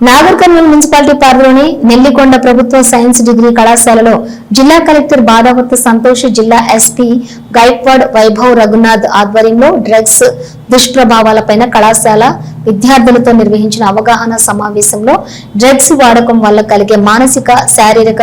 Nagar Kurnool municipality పరిధిలోని నెల్లికొండ ప్రభుత్వ science degree కళాశాలలో జిల్లా కలెక్టర్ బాధావత్ సంతోష్ జిల్లా ఎస్పీ గైక్వాడ్ వైభవ్ రఘునాథ్ ఆధ్వర్యంలో డ్రగ్స్ దుష్ప్రభావాలపైన కళాశాల విద్యార్థులతో నిర్వహించిన అవగాహన సమావేశంలో డ్రగ్స్ వాడకం వల్ల కలిగే మానసిక శారీరక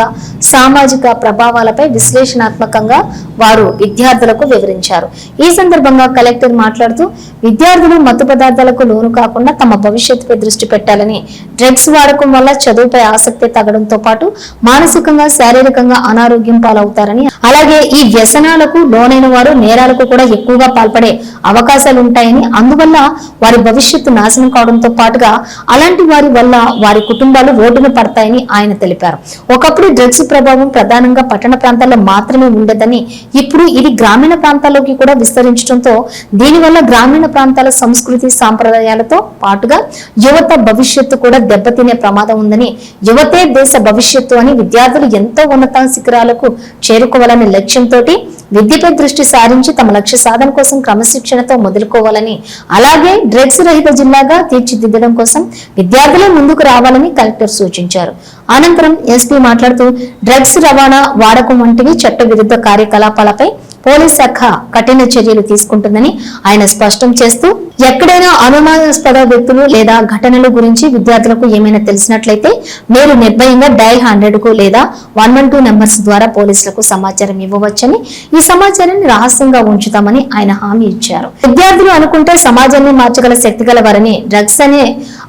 సామాజిక ప్రభావాలపై విశ్లేషణాత్మకంగా వారు విద్యార్థులకు వివరించారు. ఈ సందర్భంగా కలెక్టర్ మాట్లాడుతూ విద్యార్థులు మత్తు పదార్థాలకు లోను కాకుండా తమ భవిష్యత్తుపై దృష్టి పెట్టాలని డ్రగ్స్ వాడకం వల్ల చదువుపై ఆసక్తి తగ్గడంతో పాటు మానసికంగా శారీరకంగా అనారోగ్యం పాలవుతారని అలాగే ఈ వ్యసనాలకు లోనైన వారు నేరాలకు కూడా ఎక్కువగా పాల్పడే అవకాశాలు ఉంటాయని అందువల్ల వారి భవిష్యత్తు నాశనం కావడంతో పాటుగా అలాంటి వారి వల్ల వారి కుటుంబాలు ఓటును పడతాయని ఆయన తెలిపారు. ఒకప్పుడు డ్రగ్స్ ప్రభావం ప్రధానంగా పట్టణ ప్రాంతాల్లో మాత్రమే ఉండేదని ఇప్పుడు ఇది గ్రామీణ ప్రాంతాల్లోకి కూడా విస్తరించడంతో దీనివల్ల గ్రామీణ ప్రాంతాల సంస్కృతి సాంప్రదాయాలతో పాటుగా యువత భవిష్యత్తు కూడా దెబ్బతినే ప్రమాదం ఉందని యువతే దేశ భవిష్యత్తు అని విద్యార్థులు ఎంతో ఉన్నత శిఖరాలకు చేరుకోవాలనే లక్ష్యంతో విద్యపై దృష్టి సారించి తమ లక్ష్య సాధన కోసం క్రమశిక్షణతో మొదలుకోవాలని అలాగే డ్రగ్స్ రహిత జిల్లాగా తీర్చిదిద్దడం కోసం విద్యార్థులే ముందుకు రావాలని కలెక్టర్ సూచించారు. అనంతరం ఎస్పీ మాట్లాడుతూ డ్రగ్స్ రవాణా వాడకం వంటివి చట్ట విరుద్ధ కార్యకలాపాలపై పోలీస్ శాఖ కఠిన చర్యలు తీసుకుంటుందని ఆయన స్పష్టం చేస్తూ ఎక్కడైనా అనుమానాస్పద వ్యక్తులు లేదా ఘటనల గురించి విద్యార్థులకు ఏమైనా తెలిసినట్లయితే మీరు నిర్భయంగా డైల్ హండ్రెడ్కు లేదా వన్ వన్ టూ నెంబర్స్ ద్వారా పోలీసులకు సమాచారం ఇవ్వవచ్చని ఈ సమాచారాన్ని రహస్యంగా ఉంచుతామని ఆయన హామీ ఇచ్చారు. విద్యార్థులు అనుకుంటే సమాజాన్ని మార్చగల శక్తి గలవారని డ్రగ్స్ అనే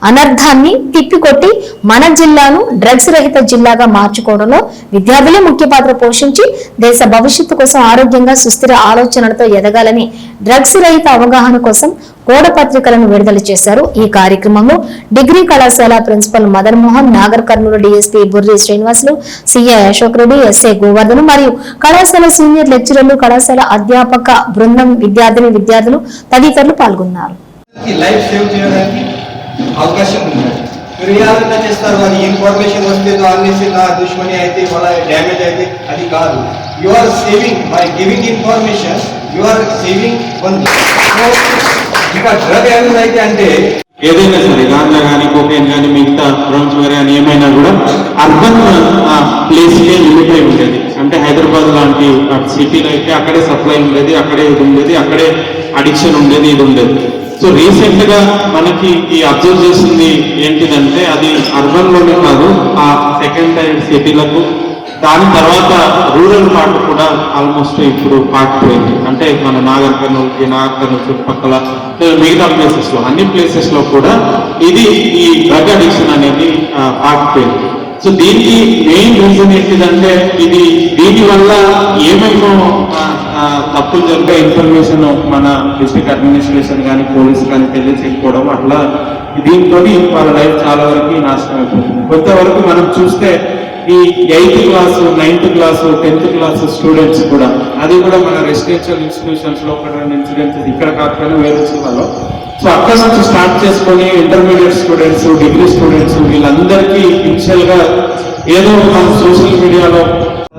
అనర్థాన్ని తిప్పికొట్టి మన జిల్లాను డ్రగ్స్ రహిత జిల్లాగా మార్చుకోవడంలో విద్యార్థులే ముఖ్య పాత్ర పోషించి దేశ భవిష్యత్తు కోసం ఆరోగ్యంగా సుస్థిర ఆలోచనలతో ఎదగాలని డ్రగ్స్ రహిత అవగాహన కోసం కోడ పత్రికలను విడుదల చేశారు. ఈ కార్యక్రమంలో డిగ్రీ కళాశాల principal Madan Mohan Nagar Kurnool DSP Burri Srinivasulu CI Ashok Reddy SI Govardhan మరియు కళాశాల సీనియర్ లెక్చరర్లు కళాశాల అధ్యాపక బృందం విద్యార్థిని విద్యార్థులు తదితరులు పాల్గొన్నారు. అవకాశం ఉంది. మీరు చేస్తారు అది ఇన్ఫర్మేషన్ వస్తే నా దుష్మని అయితే వాళ్ళ డ్యామేజ్ అయితే అది కాదు. You are saving by giving information you are saving one ఇంకా డ్రగ్ డ్యామేజ్ అయితే అంటే ఏదైనా సరే గాంజా కానీ కోకేన్ కానీ మిగతా డ్రగ్స్ వేరే కానీ ఏమైనా కూడా అర్బన్ ప్లేస్కే లిమిట్ అయి ఉండేది. అంటే హైదరాబాద్ లాంటి సిటీలో అయితే అక్కడే సప్లై ఉండేది అక్కడే ఇది ఉండేది అక్కడే అడిక్షన్ ఉండేది ఇది ఉండేది. సో రీసెంట్గా మనకి ఈ అబ్జర్వ్ చేసింది ఏంటిదంటే అది అర్బన్లోనే కాదు ఆ సెకండ్ టైర్ సిటీలకు దాని తర్వాత రూరల్ పార్ట్ కూడా ఆల్మోస్ట్ ఇప్పుడు పాకిపోయింది అంటే మన నాగర్ కర్నూలుకి నాగర్ కర్నూలు చుట్టుపక్కల లేదా మిగతా ప్లేసెస్లో అన్ని ప్లేసెస్లో కూడా ఇది ఈ డ్రగ్ అడిక్షన్ అనేది ఆ, సో దీనికి మెయిన్ రీజన్ ఏంటిదంటే ఇది దీనివల్ల ఏమేమో తప్పులు జరిగే ఇన్ఫర్మేషన్ మన డిస్ట్రిక్ట్ అడ్మినిస్ట్రేషన్ కానీ పోలీస్ కానీ తెలియచేయకపోవడం అట్లా దీంతో వాళ్ళ లైఫ్ చాలా వరకు నాశనం అయిపోతుంది. కొంతవరకు మనం చూస్తే ఈ eighth class ninth class tenth class students కూడా అది కూడా మన రెసిడెన్షియల్ ఇన్స్టిట్యూషన్స్లో ఇన్సిడెంట్స్ ఇక్కడ కాకపోయినా వేరే జిల్లాలో సో అక్కడ నుంచి స్టార్ట్ చేసుకొని ఇంటర్మీడియట్ స్టూడెంట్స్ డిగ్రీ స్టూడెంట్స్ వీళ్ళందరికీ ఇన్షియల్గా ఏదో మన సోషల్ మీడియాలో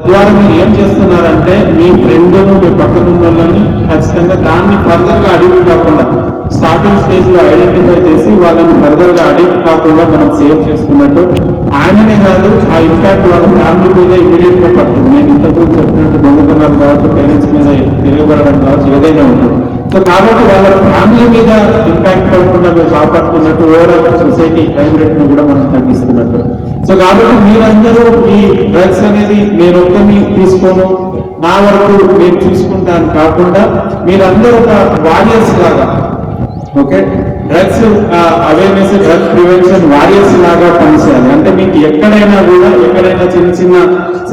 ద్వారా మీరు ఏం చేస్తున్నారంటే మీ ఫ్రెండ్ మీ పక్కన ఉన్న వాళ్ళని ఖచ్చితంగా దాన్ని ఫర్దర్గా అడిగి కాకుండా స్టార్టింగ్ స్టేజ్లో ఐడెంటిఫై చేసి వాళ్ళని ఫర్దర్గా అడిక్ట్ కాకుండా మనం సేవ్ చేసుకున్నట్టు. ఆయననే కాదు ఆ ఇంపాక్ట్ వాళ్ళ ఫ్యామిలీ మీద ఇమీడియట్గా పడుతుంది. నేను ఇంతకు చెప్పినట్టు దొంగతనాలు కావచ్చు పేరెంట్స్ మీద తిరగబడడం కావచ్చు ఏదైనా ఉంటుంది సో కాబట్టి వాళ్ళ ఫ్యామిలీ మీద ఇంపాక్ట్ పడకుండా మీరు కాపాడుతున్నట్టు ఓవరాల్ సొసైటీ క్రైమ్ రేట్ను కూడా మనం తగ్గిస్తున్నట్టు. సో కాబట్టి మీరందరూ ఈ డ్రగ్స్ అనేది నేను ఒక్కరిని తీసుకోను. నా వరకు నేను చూసుకుంటాను కాకుండా మీరందరూ ఒక వారియర్స్ లాగా okay drugs awareness drugs prevention warriors లాగా పనిచేయాలి. అంటే మీకు ఎక్కడైనా కూడా ఎక్కడైనా చిన్న చిన్న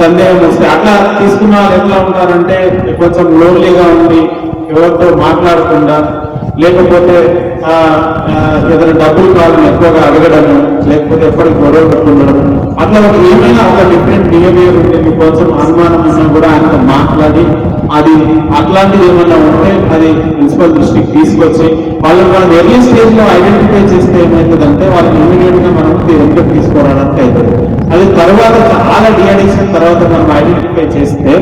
సందేహం వస్తే అట్లా తీసుకున్న వాళ్ళు ఎట్లా ఉంటారంటే కొంచెం లోన్లీగా ఉండి ఎవరితో మాట్లాడకుండా లేకపోతే ఏదైనా డబ్బులు కావాలని ఎక్కువగా అడగడము లేకపోతే ఎప్పటికి గొడవ పెట్టుకుండడం అట్లా ఒక ఏమైనా ఒక డిఫరెంట్ బిహేవియర్ ఉంటే మీకు కొంచెం అనుమానం ఉన్నా కూడా ఆయనతో మాట్లాడి అది అట్లాంటిది ఏమన్నా ఉంటే అది ప్రిన్సిపల్ దృష్టికి తీసుకొచ్చి వాళ్ళని మనం ఎర్లీ స్టేజ్లో ఐడెంటిఫై చేస్తే ఏమవుతుందంటే వాళ్ళని ఇమీడియట్గా మనం ఎందుకు తీసుకురావడానికి అవుతుంది అది తర్వాత చాలా డిఅడిక్షన్ తర్వాత మనం ఐడెంటిఫై చేస్తే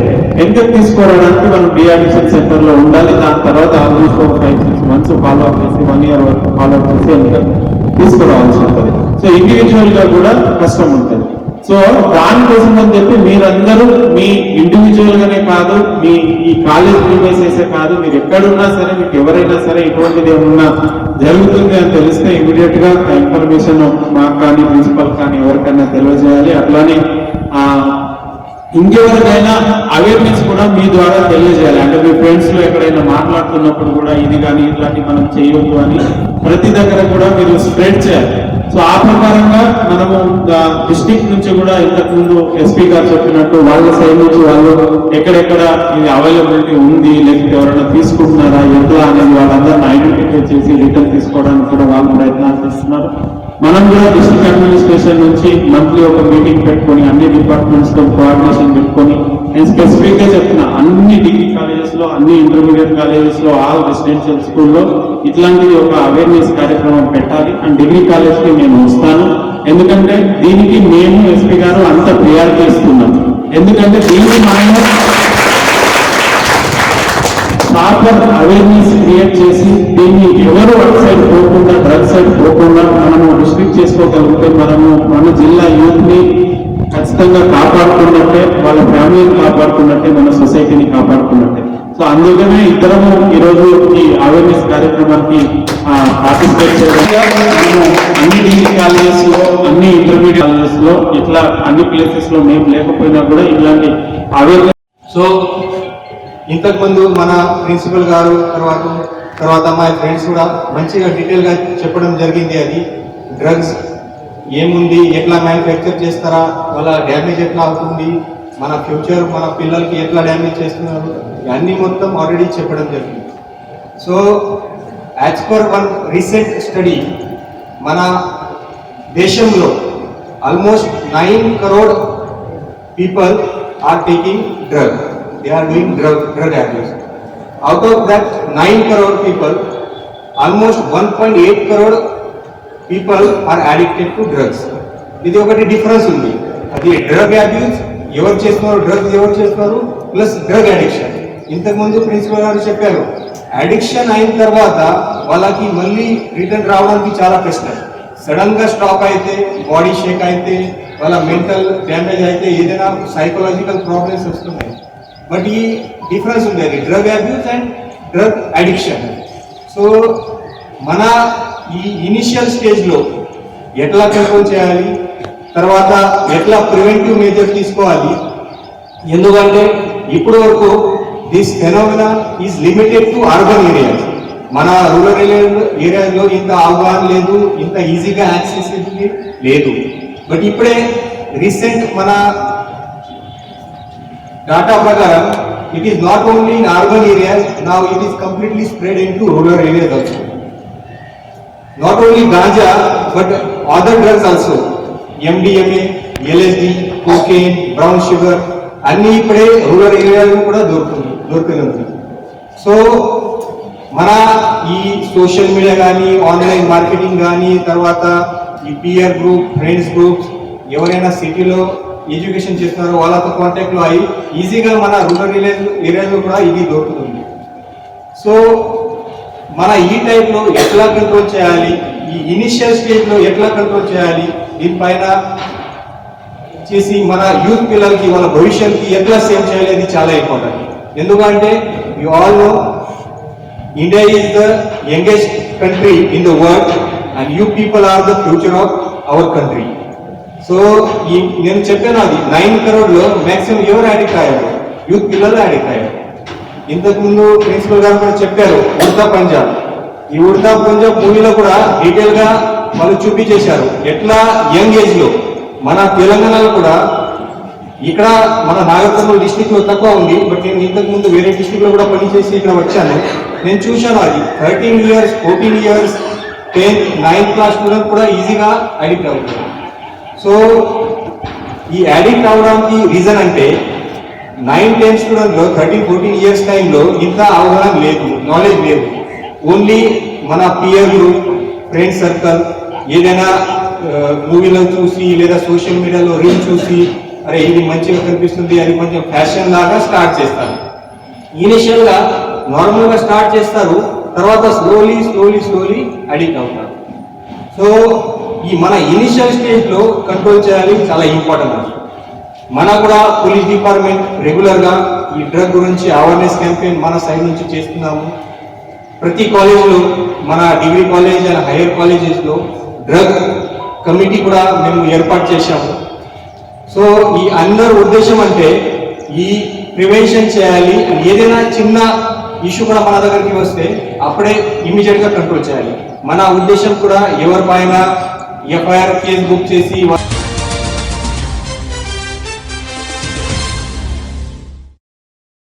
ఎందుకు తీసుకోవడానికి మనం డిఅడిక్షన్ సెంటర్లో ఉండాలి. దాని తర్వాత almost four five six months follow up చేసి వన్ ఇయర్ వరకు ఫాలో అప్ చేసి ఎందుకు తీసుకురావాల్సి ఉంటుంది. సో ఇండివిజువల్గా కూడా కష్టం ఉంటుంది. సో దానికోసం అని చెప్పి మీరందరూ మీ ఇండివిజువల్ గానే కాదు మీ ఈ కాలేజ్ ప్రీమియసెసే కాదు మీరు ఎక్కడున్నా సరే మీకు ఎవరైనా సరే ఇటువంటిది ఏమన్నా జరుగుతుంది అని తెలిస్తే ఇమీడియట్గా ఆ ఇన్ఫర్మేషన్ మాకు కానీ ప్రిన్సిపల్ కానీ ఎవరికైనా తెలియజేయాలి. అట్లానే ఆ ఇంకెవరికైనా అవేర్నెస్ కూడా మీ ద్వారా తెలియజేయాలి. అంటే మీ ఫ్రెండ్స్లో ఎక్కడైనా మాట్లాడుతున్నప్పుడు కూడా ఇది కానీ ఇట్లాంటి మనం చేయొద్దు అని ప్రతి దగ్గర కూడా మీరు స్ప్రెడ్ చేయాలి. సో ఆ ప్రకారంగా మనము డిస్టిక్ నుంచి కూడా ఇంతకు ముందు ఎస్పీ గారు చెప్పినట్టు వాళ్ళ సైడ్ నుంచి వాళ్ళు ఎక్కడెక్కడ ఇది అవైలబిలిటీ ఉంది లేకపోతే ఎవరైనా తీసుకుంటున్నారా ఎట్లా అనేది వాళ్ళందరినీ ఐడెంటిఫై చేసి రిటర్న్ తీసుకోవడానికి కూడా వాళ్ళు ప్రయత్నాలు చేస్తున్నారు. మనం కూడా డిస్ట్రిక్ట్ అడ్మినిస్ట్రేషన్ నుంచి మంత్లీ ఒక మీటింగ్ పెట్టుకొని అన్ని డిపార్ట్మెంట్స్తో కోఆర్డినేషన్ పెట్టుకొని నేను స్పెసిఫిక్గా చెప్తున్నా అన్ని డిగ్రీ కాలేజెస్లో అన్ని ఇంటర్మీడియట్ కాలేజెస్లో ఆల్ రెసిడెన్షియల్ స్కూల్లో ఇట్లాంటిది ఒక అవేర్నెస్ కార్యక్రమం పెట్టాలి. అండ్ డిగ్రీ కాలేజ్కి నేను వస్తాను. ఎందుకంటే దీనికి మేము ఎస్పీ గారు అంత ప్రియారిటీ ఇస్తున్నాం. ఎందుకంటే దీనికి మనము షార్పర్ అవేర్నెస్ క్రియేట్ చేసి దీన్ని ఎవరు అటు సైడ్ పోకుండా డ్రగ్ సైడ్ పోకుండా మనము రిస్ట్రిక్ట్ చేసుకోగలిగితే మనము మన జిల్లా యూత్ని ఖచ్చితంగా కాపాడుకున్నట్టే వాళ్ళ ఫ్యామిలీని కాపాడుకున్నట్టే మన సొసైటీని కాపాడుకున్నట్టే. సో అందుకనే ఇద్దరము ఈరోజు ఈ అవేర్నెస్ కార్యక్రమానికి పార్టిసిపేట్ చేయడం. అన్ని డిగ్రీ కాలేజెస్లో అన్ని ఇంటర్మీడియట్ కాలేజెస్లో ఇట్లా అన్ని ప్లేసెస్లో మేము లేకపోయినా కూడా ఇలాంటి అవేర్నెస్ సో ఇంతకుముందు మన ప్రిన్సిపల్ గారు తర్వాత తర్వాత మా ఫ్రెండ్స్ కూడా మంచిగా డీటెయిల్గా చెప్పడం జరిగింది అది. డ్రగ్స్ ఏముంది ఎట్లా మ్యానుఫ్యాక్చర్ చేస్తారా వాళ్ళ డ్యామేజ్ ఎట్లా అవుతుంది మన ఫ్యూచర్ మన పిల్లలకి ఎట్లా డ్యామేజ్ చేస్తున్నారు ఇవన్నీ మొత్తం ఆల్రెడీ చెప్పడం జరిగింది. So as per one recent study మన దేశంలో almost nine crore people are taking drugs They are doing drug drug abuse. Out of that 9 crore people, almost 1.8 crore people are addicted to drugs. ఇది ఒకటి difference ఉంది అది drug abuse ఎవరు చేస్తున్నారు drugs ఎవరు చేస్తున్నారు ప్లస్ డ్రగ్ అడిక్షన్ ఇంతకుముందు principal గారు చెప్పారు అడిక్షన్ అయిన తర్వాత వాళ్ళకి మళ్ళీ రిటర్న్ రావడానికి చాలా కష్టం సడన్గా స్టాప్ అయితే బాడీ షేక్ అయితే వాళ్ళ మెంటల్ డ్యామేజ్ అయితే ఏదైనా సైకలాజికల్ ప్రాబ్లమ్స్ వస్తున్నాయి బట్ ఈ డిఫరెన్స్ ఉంది అది. Drug abuse and drug addiction so మన ఈ ఇనిషియల్ స్టేజ్లో ఎట్లా కంట్రోల్ చేయాలి? తర్వాత ఎట్లా ప్రివెంటివ్ మేజర్ తీసుకోవాలి? ఎందుకంటే ఇప్పటి వరకు this phenomena is limited to urban areas మన రూరల్ ఏరియాలో ఇంత అవగాహన లేదు ఇంత ఈజీగా యాక్సెస్ లేదు. బట్ ఇప్పుడే రీసెంట్ మన డాటా ప్రకారం it is not only in urban areas నా it is completely spread in to rural areas also not only ganja but other drugs also. MDMA, LSD, cocaine, brown sugar అన్ని ఇప్పుడే rural ఏరియాలో కూడా దొరుకుతుంది దొరుకుతుంది. So మన ఈ సోషల్ మీడియా కానీ ఆన్లైన్ మార్కెటింగ్ కానీ తర్వాత ఈ పియర్ గ్రూప్ ఫ్రెండ్స్ గ్రూప్స్ ఎవరైనా సిటీలో ఎడ్యుకేషన్ చేస్తున్నారో వాళ్ళతో కాంటాక్ట్లో అయ్యి ఈజీగా మన రూరల్ ఏరియా ఏరియాలో కూడా ఇది దొరుకుతుంది. సో మన ఈ టైప్లో ఎట్లా కంట్రోల్ చేయాలి? ఈ ఇనిషియల్ స్టేజ్లో ఎట్లా కంట్రోల్ చేయాలి? దీనిపైన చేసి మన యూత్ పిల్లలకి వాళ్ళ భవిష్యత్కి ఎట్లా సేవ్ చేయాలి అది చాలా ఇంపార్టెంట్ ఎందుకంటే you all know India is the youngest country in the world and you people are the future of our country so ఈ నేను చెప్పాను అది నైన్ కరోడ్లో మాక్సిమం ఎవరు అడిక్ట్ అయ్యారు? యూత్ పిల్లలు అడిక్ట్ అయ్యారు. ఇంతకు ముందు ప్రిన్సిపల్ గారు కూడా చెప్పారు ఉడతా పంజాబ్. ఈ ఉడతా పంజాబ్ మూవీలో కూడా డీటెయిల్గా వాళ్ళు చూపించేశారు. ఎట్లా యంగ్ ఏజ్లో మన తెలంగాణలో కూడా ఇక్కడ మన నాగర్కర్నూలు డిస్టిక్లో తక్కువ ఉంది బట్ నేను ఇంతకు ముందు వేరే డిస్టిక్లో కూడా పనిచేసి ఇక్కడ వచ్చాను. నేను చూశాను అది thirteen years fourteen years tenth ninth class student కూడా ఈజీగా అడిక్ట్ అవుతారు సో ఈ అడిక్ట్ అవడానికి రీజన్ అంటే నైన్ టెన్ స్టూడెంట్లో థర్టీన్ ఫోర్టీన్ ఇయర్స్ టైంలో ఇంత అవగాహన లేదు నాలెడ్జ్ లేదు. ఓన్లీ మన పియర్ గ్రూప్ ఫ్రెండ్ సర్కిల్ ఏదైనా మూవీలో చూసి లేదా సోషల్ మీడియాలో రీల్ చూసి అరే ఇది మంచిగా కనిపిస్తుంది అది కొంచెం ఫ్యాషన్ లాగా స్టార్ట్ చేస్తారు. ఇనిషియల్గా నార్మల్గా స్టార్ట్ చేస్తారు తర్వాత స్లోలీ స్లోలీ స్లోలీ అడిక్ట్ అవుతారు. సో ఈ మన ఇనిషియల్ స్టేజ్లో కంట్రోల్ చేయాలి చాలా ఇంపార్టెంట్ అది మన కూడా పోలీస్ డిపార్ట్మెంట్ రెగ్యులర్గా ఈ డ్రగ్ గురించి అవేర్నెస్ క్యాంపెయిన్ మన సైడ్ నుంచి చేస్తున్నాము. ప్రతి కాలేజ్లో మన డిగ్రీ కాలేజ్ అండ్ హైయర్ కాలేజెస్లో డ్రగ్ కమిటీ కూడా మేము ఏర్పాటు చేశాము. సో ఈ అందరి ఉద్దేశం అంటే ఈ ప్రివెన్షన్ చేయాలి ఏదైనా చిన్న ఇష్యూ కూడా మన దగ్గరికి వస్తే అప్పుడే ఇమీడియట్గా కంట్రోల్ చేయాలి. మన ఉద్దేశం కూడా ఎవరిపైన ఎఫ్ఐఆర్ కేసు బుక్ చేసి